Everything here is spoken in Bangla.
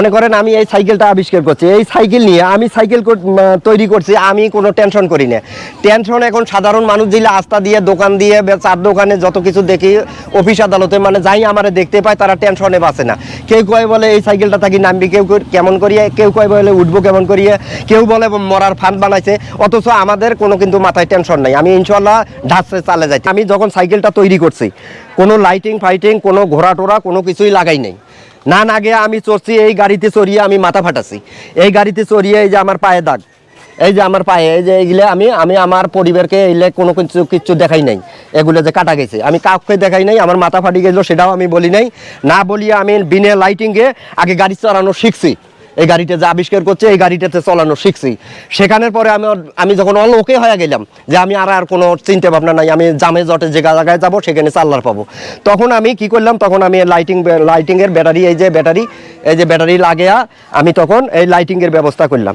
মনে করেন আমি এই সাইকেলটা আবিষ্কার করছি। এই সাইকেল নিয়ে আমি সাইকেল তৈরি করছি, আমি কোনো টেনশন করি না। টেনশন এখন সাধারণ মানুষ দিলে আস্থা দিয়ে, দোকান দিয়ে চার দোকানে যত কিছু দেখি, অফিস আদালতে মানে যাই আমারে দেখতে পায়, তারা টেনশনে বাঁচে না। কেউ কয় বলে, এই সাইকেলটা থাকি নামবি কেউ কেমন করিয়ে? কেউ কয় বলে, উঠবো কেমন করিয়ে? কেউ বলে, মরার ফান্ড বানাইছে। অথচ আমাদের কোনো কিন্তু মাথায় টেনশন নাই। আমি ইনশাল্লাহ ঢাসে চালে যাই আমি যখন সাইকেলটা তৈরি করছি, কোনো লাইটিং ফাইটিং কোনো ঘোড়া টোরা কোনো কিছুই লাগাই নাই। না না, গিয়ে আমি চড়ছি, এই গাড়িতে চড়িয়ে আমি মাথা ফাটাছি এই গাড়িতে চড়িয়ে এই যে আমার পায়ে দাগ, এই যে আমার পায়ে, এই যে এইগুলো আমি আমি আমার পরিবারকে এইলে কোনো কিছু কিছু দেখাই নাই। এগুলো যে কাটা গেছে, আমি কাউকে দেখাই নাই, আমার মাথা ফাটি গেছিল সেটাও আমি বলি নাই। না বলিয়ে আমি বিনে লাইটিংয়ে আগে গাড়ি চালানো শিখছি। এই গাড়িটা যে আবিষ্কার করছে, এই গাড়িটাতে চালানো শিখছি। সেখানের পরে আমি আমি যখন অল ওকে হয়ে গেলাম, যে আমি আর আর কোনো চিন্তা ভাবনা নাই, আমি জামে জটে যে জায়গায় যাব, সেখানে চাল্লার পাবো। তখন আমি কি করলাম, তখন আমি লাইটিং লাইটিংয়ের ব্যাটারি এই যে ব্যাটারি এই যে ব্যাটারি লাগিয়া আমি তখন এই লাইটিংয়ের ব্যবস্থা করলাম।